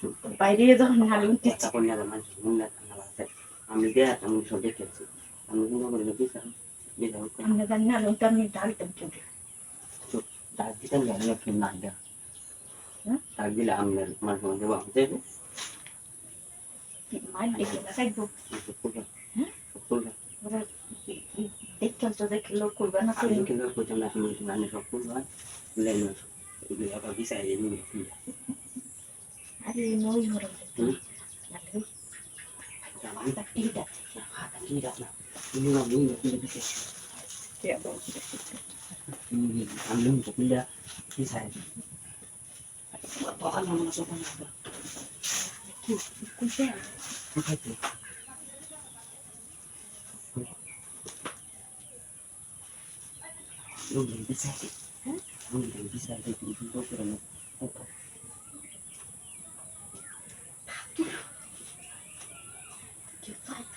আমি বাইরে যখন হালুন semula tanggal apa? Ambil dia kami sudah fikir. Kami pun boleh lebih kan. Bisa kan. আমরা জানি না আলুটা আমি ডালতাম কিন্তু Tak kita nggak ada film ada. Hah? Tak bila ambil masuk masuk bang. Jadi মার দেখে না খাইবো masuk kuliah. Hah? Masuk kuliah. ওরা দেখতে তো দেখল করবে না kerja nasi macam mana ini வரும் Lu bisa bisa apa?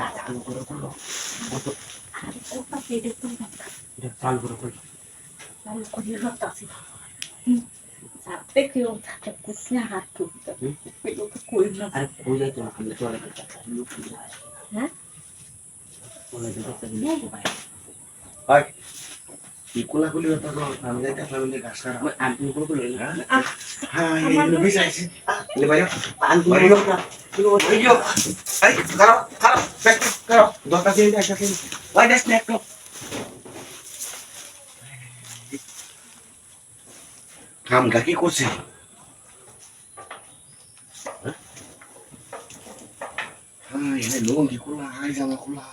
Hmm? পেটে ko. ভালো করে রাখতাছি সাথে কেউ থাকে কুচনা হাত তুলতে পেল তো কই না Ay, kuya ito na kami tuwala kita. Lupo na. Ha? Wala dito sa lupo ba? হয় ইকুলাকুলি হতো তো ফ্যামিলি একটা ফ্যামিলি গাছ কাটা May antin ko ko lang. হ্যাঁ এই লুবি চাইছি লে ভাই Antin Mario. ko ka. ওই যো এই খারাপ খারাপ ব্যাক করো দরকার দিয়ে একটা কিন ভাই দেখ নেক তো কামটা কি করছে হ্যাঁ লোন কি করলা হাই জামা করলা